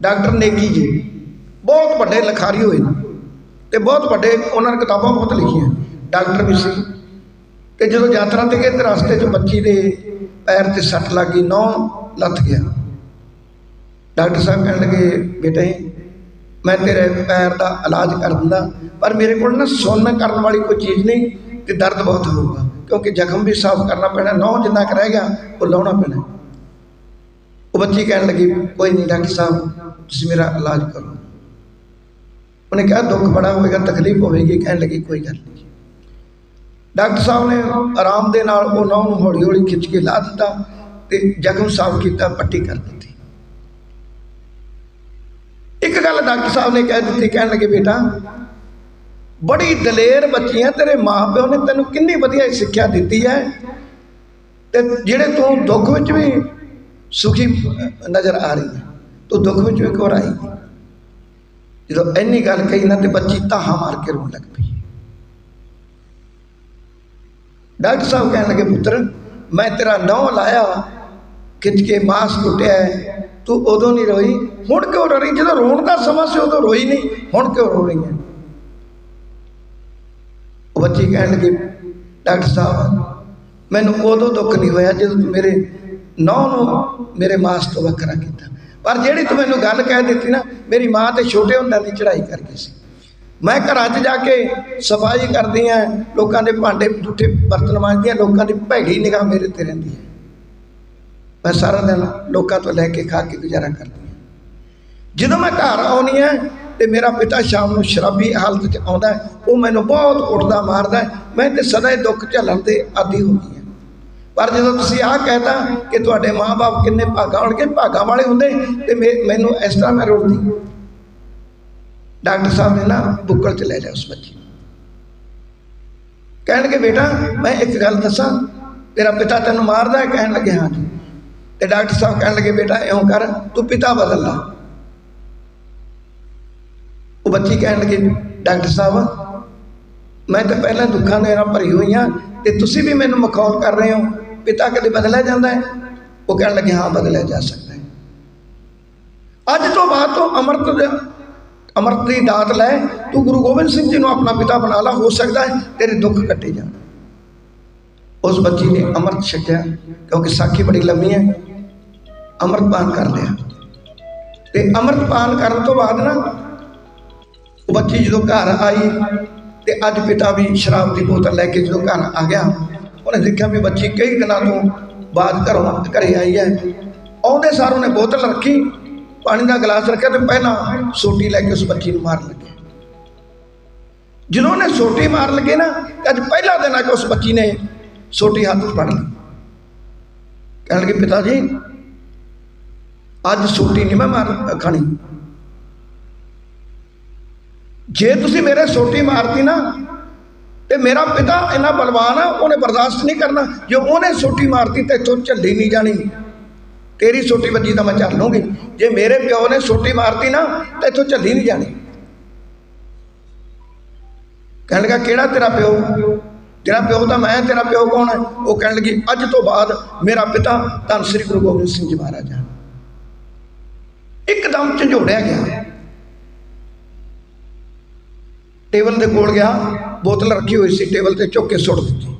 Doctor ਨੇਕੀ ਜੀ। ਬਹੁਤ ਵੱਡੇ ਲਿਖਾਰੀ ਹੋਏ ਨੇ ਤੇ ਬਹੁਤ ਵੱਡੇ ਉਹਨਾਂ ਨੇ ਕਿਤਾਬਾਂ ਬਹੁਤ ਲਿਖੀਆਂ। ਡਾਕਟਰ ਵੀ ਸੀ। ਤੇ ਜਦੋਂ ਯਾਤਰਾ ਤੇ ਗਏ ਤੇ ਰਸਤੇ 'ਚ ਬੱਚੀ ਦੇ ਪੈਰ ਤੇ ਸੱਟ ਲੱਗ ਗਈ ਨੌ ਲੱਥ ਗਿਆ। ਡਾਕਟਰ ਸਾਹਿਬ ਕਹਿਣ ਲੱਗੇ, ਬੇਟੇ, ਮੈਂ ਤੇਰੇ ਪੈਰ ਦਾ ਇਲਾਜ ਕਰ ਦਿੰਦਾ, ਪਰ ਮੇਰੇ ਕੋਲ ਨਾ ਸੁੰਨ ਕਰਨ ਵਾਲੀ ਕੋਈ ਚੀਜ਼ ਨਹੀਂ ਤੇ ਦਰਦ ਬਹੁਤ ਹੋਊਗਾ, ਕਿਉਂਕਿ ਜ਼ਖਮ ਵੀ ਸਾਫ਼ ਕਰਨਾ ਪੈਣਾ ਨੌ ਜਿੰਨਾ ਕੁ ਰਹਿ ਗਿਆ, ਉਹ ਲਾਉਣਾ ਪੈਣਾ। ਉਹ ਬੱਚੀ ਕਹਿਣ ਲੱਗੀ, ਕੋਈ ਨਹੀਂ ਡਾਕਟਰ ਸਾਹਿਬ, ਤੁਸੀਂ ਮੇਰਾ ਇਲਾਜ ਕਰੋ। ਉਹਨੇ ਕਿਹਾ, ਦੁੱਖ ਬੜਾ ਹੋਵੇਗਾ, ਤਕਲੀਫ ਹੋਵੇਗੀ। ਕਹਿਣ ਲੱਗੀ, ਕੋਈ ਗੱਲ ਨਹੀਂ। ਡਾਕਟਰ ਸਾਹਿਬ ਨੇ ਆਰਾਮ ਦੇ ਨਾਲ ਉਹ ਨੌ ਨੂੰ ਹੌਲੀ ਹੌਲੀ ਖਿੱਚ ਕੇ ਲਾ ਦਿੱਤਾ ਤੇ ਜ਼ਖਮ ਸਾਫ਼ ਕੀਤਾ, ਪੱਟੀ ਕਰ ਦਿੱਤੀ। ਇੱਕ ਗੱਲ ਡਾਕਟਰ ਸਾਹਿਬ ਨੇ ਕਹਿ ਦਿੱਤੀ, ਕਹਿਣ ਲੱਗੇ, ਬੇਟਾ, ਬੜੀ ਦਲੇਰ ਬੱਚੀਆਂ ਹੈ ਤੇਰੇ ਮਾਪਿਓ ਨੇ ਤੈਨੂੰ ਕਿੰਨੀ ਵਧੀਆ ਸਿੱਖਿਆ ਦਿੱਤੀ ਹੈ ਤੇ ਜਿਹੜੇ ਤੂੰ ਦੁੱਖ ਵਿੱਚ ਵੀ ਸੁਖੀ ਨਜ਼ਰ ਆ ਰਹੀ ਹੈ। ਤੂੰ ਦੁੱਖ ਵਿੱਚ ਵੀ ਕਿਉਂ ਆਈ ਜਦੋਂ ਇੰਨੀ ਗੱਲ ਕਹੀ ਨਾ ਤੇ ਬੱਚੀ ਤਾਹਾ ਮਾਰ ਕੇ ਰੋਣ ਲੱਗ ਪਈ। ਡਾਕਟਰ ਸਾਹਿਬ ਕਹਿਣ ਲੱਗੇ, ਪੁੱਤਰ, ਮੈਂ ਤੇਰਾ ਨਹੁੰ ਲਾਇਆ ਖਿੱਚ ਕੇ ਮਾਸ ਕੁੱਟਿਆ ਤੂੰ ਉਦੋਂ ਨਹੀਂ ਰੋਈ, ਹੁਣ ਕਿਉਂ ਰੋ ਰਹੀ ਜਦੋਂ ਰੋਣ ਦਾ ਸਮਾਂ ਸੀ, ਉਦੋਂ ਰੋਈ ਨਹੀਂ, ਹੁਣ ਕਿਉਂ ਰੋ ਰਹੀ ਹੈ? ਉਹ ਬੱਚੀ ਕਹਿਣ ਲੱਗੀ, ਡਾਕਟਰ ਸਾਹਿਬ, ਮੈਨੂੰ ਉਦੋਂ ਦੁੱਖ ਨਹੀਂ ਹੋਇਆ ਜਦੋਂ ਤੂੰ ਮੇਰੇ ਨਹੁੰ ਨੂੰ ਮੇਰੇ ਮਾਸ ਤੋਂ ਵੱਖਰਾ ਕੀਤਾ। ਪਰ ਜਿਹੜੀ ਤੂੰ ਮੈਨੂੰ ਗੱਲ ਕਹਿ ਦਿੱਤੀ ਨਾ, ਮੇਰੀ ਮਾਂ ਤੇ ਛੋਟੇ ਹੁੰਦਿਆਂ ਦੀ ਚੜ੍ਹਾਈ ਕਰ ਗਈ ਸੀ। ਮੈਂ ਘਰਾਂ 'ਚ ਜਾ ਕੇ ਸਫ਼ਾਈ ਕਰਦੀ ਆ, ਲੋਕਾਂ ਦੇ ਭਾਂਡੇ ਝੂਠੇ ਬਰਤਨ ਮਾਂਜਦੀ ਆ, ਲੋਕਾਂ ਦੀ ਭੈੜੀ ਨਿਗਾਹ ਮੇਰੇ ਤੇ ਰਹਿੰਦੀ ਹੈ। ਮੈਂ ਸਾਰਾ ਦਿਨ ਲੋਕਾਂ ਤੋਂ ਲੈ ਕੇ ਖਾ ਕੇ ਗੁਜ਼ਾਰਾ ਕਰਦੀ ਹਾਂ ਜਦੋਂ ਮੈਂ ਘਰ ਆਉਣੀ ਆ ਤੇ ਮੇਰਾ ਪਿਤਾ ਸ਼ਾਮ ਨੂੰ ਸ਼ਰਾਬੀ ਹਾਲਤ 'ਚ ਆਉਂਦਾ ਉਹ ਮੈਨੂੰ ਬਹੁਤ ਉੱਠਦਾ ਮਾਰਦਾ ਮੈਂ ਤੇ ਸਦਾ ਹੀ ਦੁੱਖ ਝੱਲਣ ਦੇ ਆਦੀ ਹੋ ਗਈ ਹਾਂ ਪਰ ਜਦੋਂ ਤੁਸੀਂ ਆਹ ਕਹਿਤਾ ਕਿ ਤੁਹਾਡੇ ਮਾਪੇ ਕਿੰਨੇ ਭਾਗਾਂ ਹੋਣਗੇ ਭਾਗਾਂ ਵਾਲੇ ਹੁੰਦੇ, ਤੇ ਮੈ- ਮੈਨੂੰ ਇਸ ਤਰ੍ਹਾਂ ਮੈਂ ਰੋਂਦੀ ਡਾਕਟਰ ਸਾਹਿਬ ਨੇ ਨਾ ਬੁੱਕਲ 'ਚ ਲੈ ਲਿਆ ਉਸ ਬੱਚੀ ਕਹਿਣਗੇ, ਬੇਟਾ, ਮੈਂ ਇੱਕ ਗੱਲ ਦੱਸਾਂ, ਤੇਰਾ ਪਿਤਾ ਤੈਨੂੰ ਮਾਰਦਾ ਹੈ? ਕਹਿਣ ਲੱਗੇ, ਹਾਂ ਤੇ ਡਾਕਟਰ ਸਾਹਿਬ ਕਹਿਣ ਲੱਗੇ, ਬੇਟਾ, ਇਉਂ ਕਰ, ਤੂੰ ਪਿਤਾ ਬਦਲ ਲਾ। ਉਹ ਬੱਚੀ ਕਹਿਣ ਲੱਗੇ, ਡਾਕਟਰ ਸਾਹਿਬ, ਮੈਂ ਤਾਂ ਪਹਿਲਾਂ ਦੁੱਖਾਂ ਦੇ ਨਾਲ ਭਰੀ ਹੋਈ ਹਾਂ, ਤੇ ਤੁਸੀਂ ਵੀ ਮੈਨੂੰ ਮਖੌਲ ਕਰ ਰਹੇ ਹੋ ਪਿਤਾ ਕਦੇ ਬਦਲਿਆ ਜਾਂਦਾ ਹੈ? ਉਹ ਕਹਿਣ ਲੱਗੇ, ਹਾਂ, ਬਦਲਿਆ ਜਾ ਸਕਦਾ ਹੈ। ਅੱਜ ਤੋਂ ਬਾਅਦ ਤੋਂ ਅੰਮ੍ਰਿਤ ਦੇ ਅੰਮ੍ਰਿਤ ਦੀ ਦਾਤ ਲੈ, ਤੂੰ ਗੁਰੂ ਗੋਬਿੰਦ ਸਿੰਘ ਜੀ ਨੂੰ ਆਪਣਾ ਪਿਤਾ ਬਣਾ ਲਾ, ਹੋ ਸਕਦਾ ਹੈ ਤੇਰੇ ਦੁੱਖ ਕੱਟੇ ਜਾਣ। ਉਸ ਬੱਚੀ ਨੇ ਅੰਮ੍ਰਿਤ ਛਕਿਆ ਕਿਉਂਕਿ ਸਾਖੀ ਬੜੀ ਲੰਮੀ ਹੈ। ਅੰਮ੍ਰਿਤ ਪਾਨ ਕਰ ਲਿਆ। ਤੇ ਅੰਮ੍ਰਿਤ ਪਾਨ ਕਰਨ ਤੋਂ ਬਾਅਦ ਨਾ, ਉਹ ਬੱਚੀ ਜਦੋਂ ਘਰ ਆਈ, ਤੇ ਅੱਜ ਪਿਤਾ ਵੀ ਸ਼ਰਾਬ ਦੀ ਬੋਤਲ ਲੈ ਕੇ ਜਦੋਂ ਘਰ ਆ ਗਿਆ ਉਹਨੇ ਦੇਖਿਆ ਵੀ ਬੱਚੀ ਕਈ ਦਿਨਾਂ ਤੋਂ ਬਾਅਦ ਘਰੋਂ ਘਰੇ ਆਈ ਹੈ। ਆਉਂਦੇ ਸਾਰ ਉਹਨੇ ਬੋਤਲ ਰੱਖੀ, ਪਾਣੀ ਦਾ ਗਲਾਸ ਰੱਖਿਆ ਤੇ ਪਹਿਲਾਂ ਸੋਟੀ ਲੈ ਕੇ ਉਸ ਬੱਚੀ ਨੂੰ ਮਾਰਨ ਲੱਗੇ। ਜਦੋਂ ਉਹਨੇ ਸੋਟੀ ਮਾਰ ਲੱਗੇ ਨਾ, ਤੇ ਅੱਜ ਪਹਿਲਾ ਦਿਨ ਆ ਕੇ ਉਸ ਬੱਚੀ ਨੇ ਸੋਟੀ ਹੱਥ 'ਚ ਫੜ ਲਈ। ਕਹਿਣ ਲੱਗੇ, ਪਿਤਾ ਜੀ, ਅੱਜ ਸੋਟੀ ਨਹੀਂ ਮੈਂ ਮਾਰ ਖਾਣੀ। ਜੇ ਤੁਸੀਂ ਮੇਰੇ ਸੋਟੀ ਮਾਰਤੀ ਨਾ ਤੇ ਮੇਰਾ ਪਿਤਾ ਇੰਨਾ ਬਲਵਾਨ ਆ, ਉਹਨੇ ਬਰਦਾਸ਼ਤ ਨਹੀਂ ਕਰਨਾ। ਜੇ ਉਹਨੇ ਸੋਟੀ ਮਾਰਤੀ ਤੇ ਇੱਥੋਂ ਝੱਲੀ ਨਹੀਂ ਜਾਣੀ। ਤੇਰੀ ਸੋਟੀ ਵੱਜੀ ਤਾਂ ਮੈਂ ਚੱਲ ਲੂੰਗੀ। ਜੇ ਮੇਰੇ ਪਿਓ ਨੇ ਸੋਟੀ ਮਾਰਤੀ ਨਾ, ਤਾਂ ਇੱਥੋਂ ਝੱਲੀ ਨਹੀਂ ਜਾਣੀ। ਕਹਿਣ ਲੱਗਾ, ਕਿਹੜਾ ਤੇਰਾ ਪਿਓ? ਤੇਰਾ ਪਿਓ ਤਾਂ ਮੈਂ, ਤੇਰਾ ਪਿਓ ਕੌਣ ਹੈ? ਉਹ ਕਹਿਣ ਲੱਗੀ, ਅੱਜ ਤੋਂ ਬਾਅਦ ਮੇਰਾ ਪਿਤਾ ਧੰਨ ਸ੍ਰੀ ਗੁਰੂ ਗੋਬਿੰਦ ਸਿੰਘ ਜੀ ਮਹਾਰਾਜ ਹੈ ਇੱਕਦਮ ਝੰਜੋੜਿਆ ਗਿਆ। ਟੇਬਲ ਦੇ ਕੋਲ ਗਿਆ। ਬੋਤਲ ਰੱਖੀ ਹੋਈ ਸੀ, ਟੇਬਲ ਤੇ ਚੁੱਕ ਕੇ ਸੁੱਟ ਦਿੱਤੀ।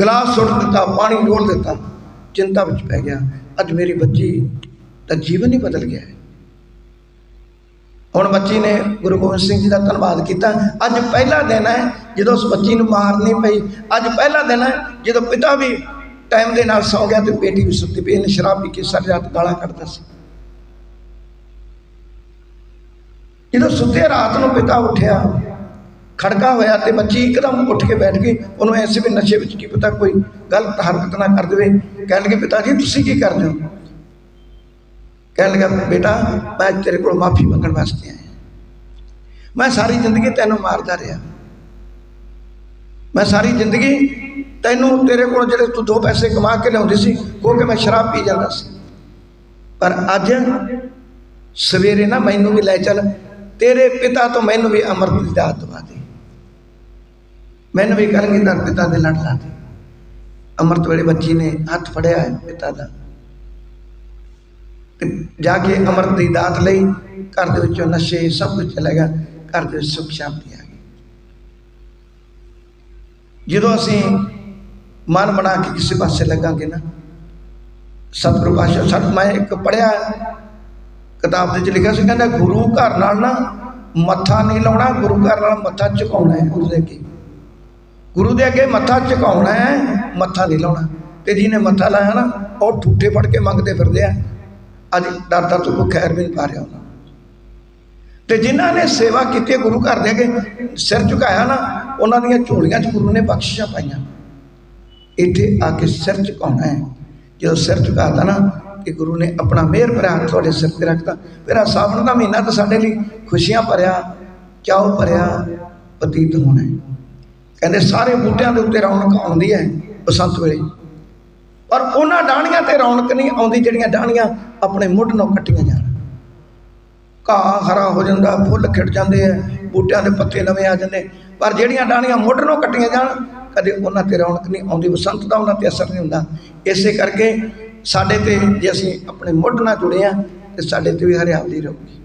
ਗਲਾਸ ਸੁੱਟ ਦਿੱਤਾ, ਪਾਣੀ ਡੋਲ ਦਿੱਤਾ। ਚਿੰਤਾ ਵਿੱਚ ਪੈ ਗਿਆ। ਅੱਜ ਮੇਰੀ ਬੱਚੀ ਦਾ ਜੀਵਨ ਹੀ ਬਦਲ ਗਿਆ ਹੈ। ਹੁਣ ਬੱਚੀ ਨੇ ਗੁਰੂ ਗੋਬਿੰਦ ਸਿੰਘ ਜੀ ਦਾ ਧੰਨਵਾਦ ਕੀਤਾ। ਅੱਜ ਪਹਿਲਾ ਦਿਨ ਹੈ ਜਦੋਂ ਉਸ ਬੱਚੀ ਨੂੰ ਮਾਰਨੀ ਪਈ। ਅੱਜ ਪਹਿਲਾ ਦਿਨ ਹੈ ਜਦੋਂ ਪਿਤਾ ਵੀ ਟਾਈਮ ਦੇ ਨਾਲ ਸੌ ਗਿਆ ਤੇ ਬੇਟੀ ਵੀ ਸੁੱਤੀ ਪਈ। ਇਹਨੇ ਸ਼ਰਾਬ ਪੀ ਕੇ ਸਾਰੀ ਰਾਤ ਗਾਲਾਂ ਕੱਢਦਾ ਸੀ। ਜਦੋਂ ਸੁੱਤੇ ਰਾਤ ਨੂੰ ਪਿਤਾ ਉੱਠਿਆ ਖੜਕਾ ਹੋਇਆ ਤੇ ਬੱਚੀ ਇੱਕਦਮ ਉੱਠ ਕੇ ਬੈਠ ਗਈ। ਉਹਨੂੰ ਐਸੇ ਵੀ ਨਸ਼ੇ ਵਿੱਚ ਕੀ ਪਤਾ ਕੋਈ ਗਲਤ ਹਰਕਤ ਨਾ ਕਰ ਦੇਵੇ। ਕਹਿਣ ਲੱਗੇ, ਪਿਤਾ ਜੀ, ਤੁਸੀਂ ਕੀ ਕਰਦੇ ਹੋ? ਕਹਿਣ ਲੱਗਾ, ਬੇਟਾ, ਮੈਂ ਤੇਰੇ ਕੋਲ ਮਾਫੀ ਮੰਗਣ ਵਾਸਤੇ ਆਇਆ। ਮੈਂ ਸਾਰੀ ਜ਼ਿੰਦਗੀ ਤੈਨੂੰ ਮਾਰਦਾ ਰਿਹਾ। ਮੈਂ ਸਾਰੀ ਜ਼ਿੰਦਗੀ ਤੈਨੂੰ ਤੇਰੇ ਕੋਲ ਜਿਹੜੇ ਤੂੰ ਦੋ ਪੈਸੇ ਕਮਾ ਕੇ ਲਿਆਉਂਦੀ ਸੀ ਕਿਉਂਕਿ ਮੈਂ ਸ਼ਰਾਬ ਪੀ ਜਾਂਦਾ ਸੀ। ਪਰ ਅੱਜ ਸਵੇਰੇ ਨਾ ਮੈਨੂੰ ਵੀ ਲੈ ਚੱਲ। ਤੇਰੇ ਪਿਤਾ ਤੋਂ ਮੈਨੂੰ ਵੀ ਅੰਮ੍ਰਿਤ ਦੀ ਦਾਤ ਦਵਾ ਦੇ। ਮੈਨੂੰ ਵੀ ਕਰਨਗੇ ਤਾਂ ਪਿਤਾ ਦੇ ਲੜ ਲਾ ਦੇ ਅੰਮ੍ਰਿਤ ਵੇਲੇ ਬੱਚੀ ਨੇ ਹੱਥ ਫੜਿਆ ਹੈ ਪਿਤਾ ਦਾ ਤੇ ਜਾ ਕੇ ਅੰਮ੍ਰਿਤ ਦੀ ਦਾਤ ਲਈ ਘਰ ਦੇ ਵਿੱਚੋਂ ਨਸ਼ੇ ਸਭ ਕੁਝ ਚਲਾ ਗਿਆ ਘਰ ਦੇ ਵਿੱਚ ਸੁਖ ਸ਼ਾਂਤੀ ਆ ਗਈ ਜਦੋਂ ਅਸੀਂ ਮਨ ਬਣਾ ਕੇ ਕਿਸੇ ਪਾਸੇ ਲੱਗਾਂਗੇ ਨਾ ਸਤਿਗੁਰੂ ਪਾਸ਼ਾ ਸਤ ਮੈਂ ਇੱਕ ਪੜਿਆ ਕਿਤਾਬ ਦੇ ਵਿੱਚ ਲਿਖਿਆ ਸੀ ਕਹਿੰਦਾ ਗੁਰੂ ਘਰ ਨਾਲ ਨਾ ਮੱਥਾ ਨਹੀਂ ਲਾਉਣਾ ਗੁਰੂ ਘਰ ਨਾਲ ਮੱਥਾ ਝੁਕਾਉਣਾ ਹੈ ਉਹਦੇ ਅੱਗੇ ਗੁਰੂ ਦੇ ਅੱਗੇ ਮੱਥਾ ਝੁਕਾਉਣਾ ਹੈ, ਮੱਥਾ ਨਹੀਂ ਲਾਉਣਾ। ਤੇ ਜਿਹਨੇ ਮੱਥਾ ਲਾਇਆ ਨਾ, ਉਹ ਠੂਠੇ ਫੜ ਕੇ ਮੰਗਦੇ ਫਿਰਦੇ ਆ। ਅੱਜ ਡਰਦਾ ਤੋਂ ਖੈਰ ਵੀ ਨਹੀਂ ਪਾ ਰਿਹਾ ਉਹਨਾਂ ਤੇ ਜਿਨ੍ਹਾਂ ਨੇ ਸੇਵਾ ਕੀਤੀ ਗੁਰੂ ਘਰ ਦੇ ਅੱਗੇ, ਸਿਰ ਝੁਕਾਇਆ ਨਾ, ਉਹਨਾਂ ਦੀਆਂ ਝੋਲੀਆਂ 'ਚ ਗੁਰੂ ਨੇ ਬਖਸ਼ਿਸ਼ਾਂ ਪਾਈਆਂ। ਇੱਥੇ ਆ ਕੇ ਸਿਰ ਝੁਕਾਉਣਾ ਹੈ। ਜਦੋਂ ਸਿਰ ਝੁਕਾਤਾ ਨਾ ਕਿ ਗੁਰੂ ਨੇ ਆਪਣਾ ਮਿਹਰ ਭਰਿਆ ਤੁਹਾਡੇ ਸਿਰ ਤੇ ਰੱਖਤਾ। ਫਿਰ ਆ ਸਾਵਣ ਦਾ ਮਹੀਨਾ ਤਾਂ ਸਾਡੇ ਲਈ ਖੁਸ਼ੀਆਂ ਭਰਿਆ ਚਾਉ ਭਰਿਆ, ਬਤੀਤ ਹੋਣਾ ਹੈ। ਕਹਿੰਦੇ ਸਾਰੇ ਬੂਟਿਆਂ ਦੇ ਉੱਤੇ ਰੌਣਕ ਆਉਂਦੀ ਹੈ ਬਸੰਤ ਵੇਲੇ। ਪਰ ਉਹਨਾਂ ਡਾਣੀਆਂ ਤੇ ਰੌਣਕ ਨਹੀਂ ਆਉਂਦੀ ਜਿਹੜੀਆਂ ਡਾਣੀਆਂ ਆਪਣੇ ਮੁੱਢ ਨਾਲ ਕੱਟੀਆਂ ਜਾਣ। ਘਾਹ ਹਰਾ ਹੋ ਜਾਂਦਾ, ਫੁੱਲ ਖਿੜ ਜਾਂਦੇ ਆ, ਬੂਟਿਆਂ ਦੇ ਪੱਤੇ ਨਵੇਂ ਆ ਜਾਂਦੇ। ਪਰ ਜਿਹੜੀਆਂ ਡਾਣੀਆਂ ਮੁੱਢ ਨੂੰ ਕੱਟੀਆਂ ਜਾਣ, ਕਦੇ ਉਹਨਾਂ ਤੇ ਰੌਣਕ ਨਹੀਂ ਆਉਂਦੀ, ਬਸੰਤ ਦਾ ਉਹਨਾਂ ਤੇ ਅਸਰ ਨਹੀਂ ਹੁੰਦਾ। ਇਸੇ ਕਰਕੇ ਸਾਡੇ ਤੇ ਜੇ ਅਸੀਂ ਆਪਣੇ ਮੁੱਢ ਨਾਲ ਜੁੜੇ ਆ ਤੇ ਸਾਡੇ ਤੇ ਵੀ ਹਰਿਆਵਲੀ ਰਹੂਗੀ।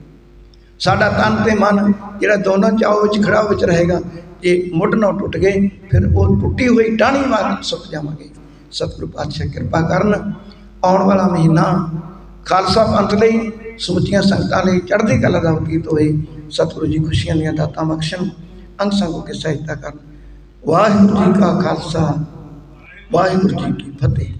ਸਾਡਾ ਤਨ ਤੇ ਮਨ ਜਿਹੜਾ ਦੋਨੋਂ ਚਾਉ ਵਿੱਚ ਖੜਾ ਵਿੱਚ ਰਹੇਗਾ ਜੇ ਮੁੱਢ ਨਾਲ ਟੁੱਟ ਗਏ, ਫਿਰ ਉਹ ਟੁੱਟੀ ਹੋਈ ਟਾਹਣੀ ਵਾਂਗ ਸੁੱਕ ਜਾਵਾਂਗੇ। ਸਤਿਗੁਰੂ ਪਾਤਸ਼ਾਹ ਕਿਰਪਾ ਕਰਨ, ਆਉਣ ਵਾਲਾ ਮਹੀਨਾ ਖਾਲਸਾ ਪੰਥ ਲਈ, ਸਮੁੱਚੀਆਂ ਸੰਗਤਾਂ ਲਈ ਚੜ੍ਹਦੀ ਕਲਾ ਦਾ ਵਕੀਤ ਹੋਏ ਸਤਿਗੁਰੂ ਜੀ ਖੁਸ਼ੀਆਂ ਦੀਆਂ ਦਾਤਾਂ ਬਖਸ਼ਣ, ਅੰਗ ਸੰਗੋ ਕੇ ਸਹਾਇਤਾ ਕਰਨ। ਵਾਹਿਗੁਰੂ ਜੀ ਕਾ ਖਾਲਸਾ, ਵਾਹਿਗੁਰੂ ਜੀ ਕੀ ਫਤਿਹ।